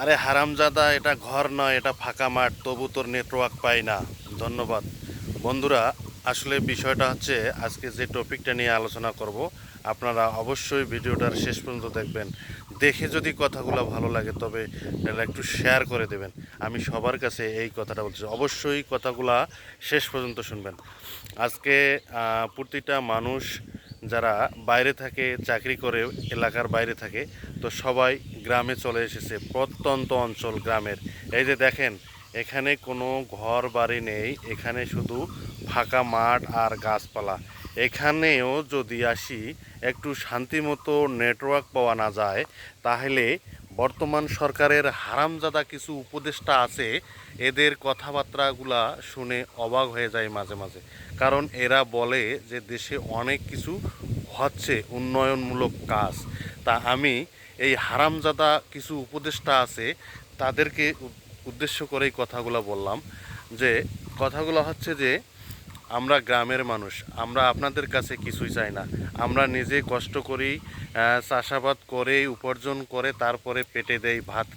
আরে হারামজাদা, এটা ঘর নয়, এটা ফাঁকা মাঠ, তবু তোর নেটওয়ার্ক পাই না। ধন্যবাদ। বন্ধুরা, আসলে বিষয়টা হচ্ছে, আজকে যে টপিকটা নিয়ে আলোচনা করব, আপনারা অবশ্যই ভিডিওটার শেষ পর্যন্ত দেখবেন। দেখে যদি কথাগুলো ভালো লাগে, তবে এটা একটু শেয়ার করে দেবেন। আমি সবার কাছে এই কথাটা বলছি, অবশ্যই কথাগুলা শেষ পর্যন্ত শুনবেন। আজকে প্রতিটা মানুষ যারা বাইরে থাকে, চাকরি করে, এলাকার বাইরে থাকে, তো সবাই গ্রামে চলে এসেছে, প্রত্যন্ত অঞ্চল গ্রামের। এই যে দেখেন, এখানে কোনো ঘর বাড়ি নেই, এখানে শুধু ফাঁকা মাঠ আর গাছপালা। এখানেও যদি আসি, একটু শান্তিমতো নেটওয়ার্ক পাওয়া না যায়, তাহলে বর্তমান সরকারের হারামজাদা কিছু উপদেষ্টা আছে, এদের কথাবার্তাগুলা শুনে অবাক হয়ে যায় মাঝে মাঝে। কারণ এরা বলে যে দেশে অনেক কিছু হচ্ছে, উন্নয়নমূলক কাজ। তা আমি এই হারামজাদা কিছু উপদেষ্টা আছে, তাদেরকে উদ্দেশ্য করেই কথাগুলো বললাম। যে কথাগুলো হচ্ছে যে আমরা গ্রামের মানুষ, আমরা আপনাদের কাছে কিছুই চাই না। আমরা নিজে কষ্ট করি চাষাবাদ করে, উপার্জন করে, তারপরে পেটে দেই ভাত।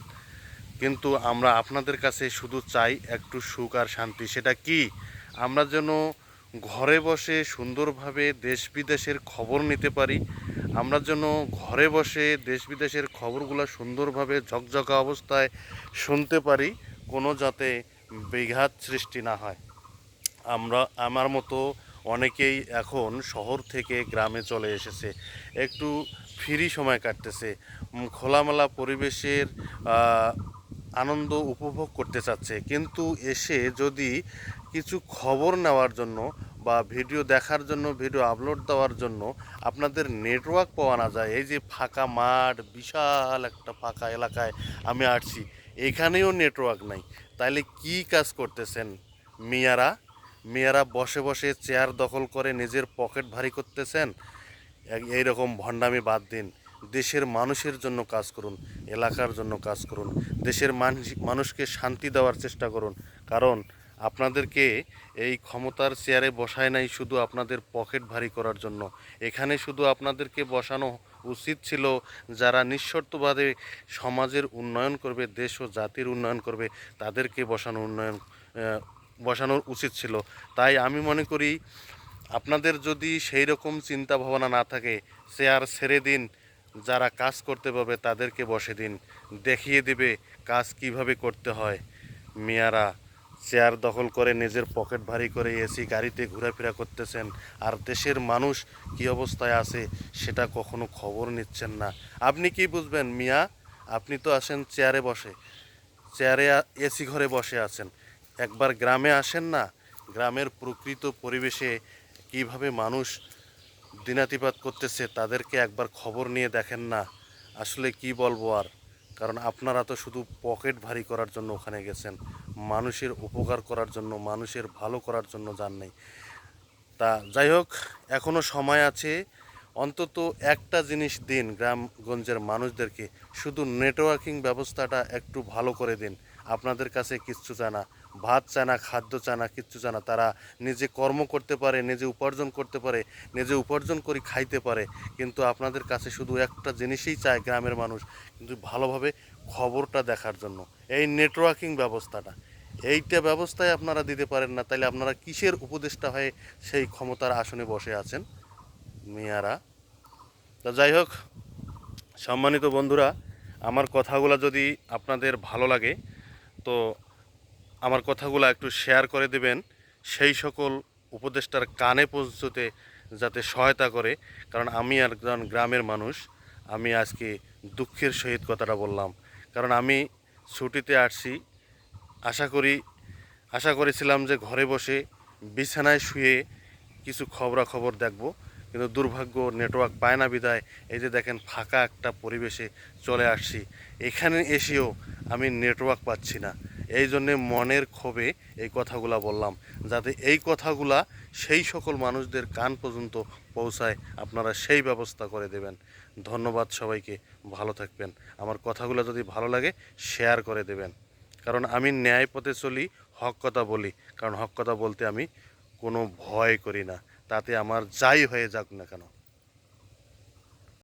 কিন্তু আমরা আপনাদের কাছে শুধু চাই একটু সুখ আর শান্তি। সেটা কি? আমরা যেন ঘরে বসে সুন্দরভাবে দেশ বিদেশের খবর নিতে পারি। আমরা যেন ঘরে বসে দেশ বিদেশের খবরগুলো সুন্দরভাবে ঝকঝকা অবস্থায় শুনতে পারি, কোনো যাতে বিঘাত সৃষ্টি না হয়। আমরা, আমার মতো অনেকেই এখন শহর থেকে গ্রামে চলে এসেছে। একটু ফ্রি সময় কাটতেছে। খোলামেলা পরিবেশের আনন্দ উপভোগ করতে চাচ্ছে। কিন্তু এসে যদি কিছু খবর নেওয়ার জন্য বা ভিডিও দেখার জন্য, ভিডিও আপলোড দেওয়ার জন্য আপনাদের নেটওয়ার্ক পাওয়া না যায়। এই যে ফাঁকা মাঠ, বিশাল একটা ফাঁকা এলাকায় আমি আসছি। এখানেও নেটওয়ার্ক নাই। তাইলে কি কাজ করতেছেন মিয়ারা? মেয়েরা বসে বসে চেয়ার দখল করে নিজের পকেট ভারী করতেছেন। এই- এইরকম ভণ্ডামি বাদ দিন। দেশের মানুষের জন্য কাজ করুন, এলাকার জন্য কাজ করুন, দেশের মানুষকে শান্তি দেওয়ার চেষ্টা করুন। কারণ আপনাদেরকে এই ক্ষমতার চেয়ারে বসায় নাই শুধু আপনাদের পকেট ভারী করার জন্য। এখানে শুধু আপনাদেরকে বসানো উচিত ছিল যারা নিঃশর্তভাবে সমাজের উন্নয়ন করবে, দেশ ও জাতির উন্নয়ন করবে, তাদেরকে বসানো উন্নয়ন বসানোর উচিত ছিল। তাই আমি মনে করি, আপনাদের যদি সেই রকম চিন্তা ভাবনা না থাকে চেয়ার ছেড়ে দিন, যারা কাজ করতে পারবে তাদেরকে বসে দিন, দেখিয়ে দেবে কাজ কীভাবে করতে হয়। মেয়ারা, চেয়ার দখল করে নিজের পকেট ভারী করে এসি গাড়িতে ঘোরাফেরা করতেছেন, আর দেশের মানুষ কি অবস্থায় আছে সেটা কখনো খবর নিচ্ছেন না। আপনি কি বুঝবেন মিয়া? আপনি তো আসেন চেয়ারে বসে, চেয়ারে এসি ঘরে বসে আছেন। একবার গ্রামে আসেন না, গ্রামের প্রকৃত পরিবেশে কীভাবে মানুষ দিনাতিপাত করতেছে তাদেরকে একবার খবর নিয়ে দেখেন না। আসলে কি বলব আর? কারণ আপনারা তো শুধু পকেট ভারী করার জন্য ওখানে গেছেন, মানুষের উপকার করার জন্য, মানুষের ভালো করার জন্য যান নাই। তা যাই হোক এখনও সময় আছে, অন্তত একটা জিনিস দিন গ্রামগঞ্জের মানুষদেরকে, শুধু নেটওয়ার্কিং ব্যবস্থাটা একটু ভালো করে দিন। আপনাদের কাছে কিচ্ছু চায় না। ভাত চায় না খাদ্য চায় না কিচ্ছু চায় না তারা নিজে কর্ম করতে পারে, নিজে উপার্জন করতে পারে, নিজে উপার্জন করে খাইতে পারে, কিন্তু আপনাদের কাছে শুধু একটা জিনিসই চায় গ্রামের মানুষ, কিন্তু ভালোভাবে খবরটা দেখার জন্য। এই নেটওয়ার্কিং ব্যবস্থাটা। এইটা ব্যবস্থায় আপনারা দিতে পারেন না তাহলে আপনারা কিসের উপদেষ্টা হয়ে সেই ক্ষমতার আসনে বসে আছেন? মেয়ারা। তা যাই হোক, সম্মানিত বন্ধুরা, আমার কথাগুলো যদি আপনাদের ভালো লাগে, তো আমার কথাগুলো একটু শেয়ার করে দেবেন। সেই সকল উপদেষ্টার কানে পৌঁছতে যাতে সহায়তা করে। কারণ আমি একজন গ্রামের মানুষ, আমি আজকে দুঃখের সহিত কথাটা বললাম। কারণ আমি ছুটিতে আসছি। আশা করি, আশা করেছিলাম যে ঘরে বসে বিছানায় শুয়ে কিছু খবরাখবর দেখব। কিন্তু দুর্ভাগ্য নেটওয়ার্ক পায় না বিদায়। এই যে দেখেন, ফাঁকা একটা পরিবেশে চলে আসছি। এখানে এসেও আমি নেটওয়ার্ক পাচ্ছি না। এই জন্যে মনের ক্ষোভে এই কথাগুলা বললাম, যাতে এই কথাগুলা সেই সকল মানুষদের কান পর্যন্ত পৌঁছায়, আপনারা সেই ব্যবস্থা করে দেবেন। ধন্যবাদ সবাইকে, ভালো থাকবেন। আমার কথাগুলো যদি ভালো লাগে, শেয়ার করে দেবেন। কারণ আমি ন্যায় পথে চলি, হক কথা বলি। কারণ হক কথা বলতে আমি কোনো ভয় করি না। তাতে আমার যাই হয়ে যাক না কেন।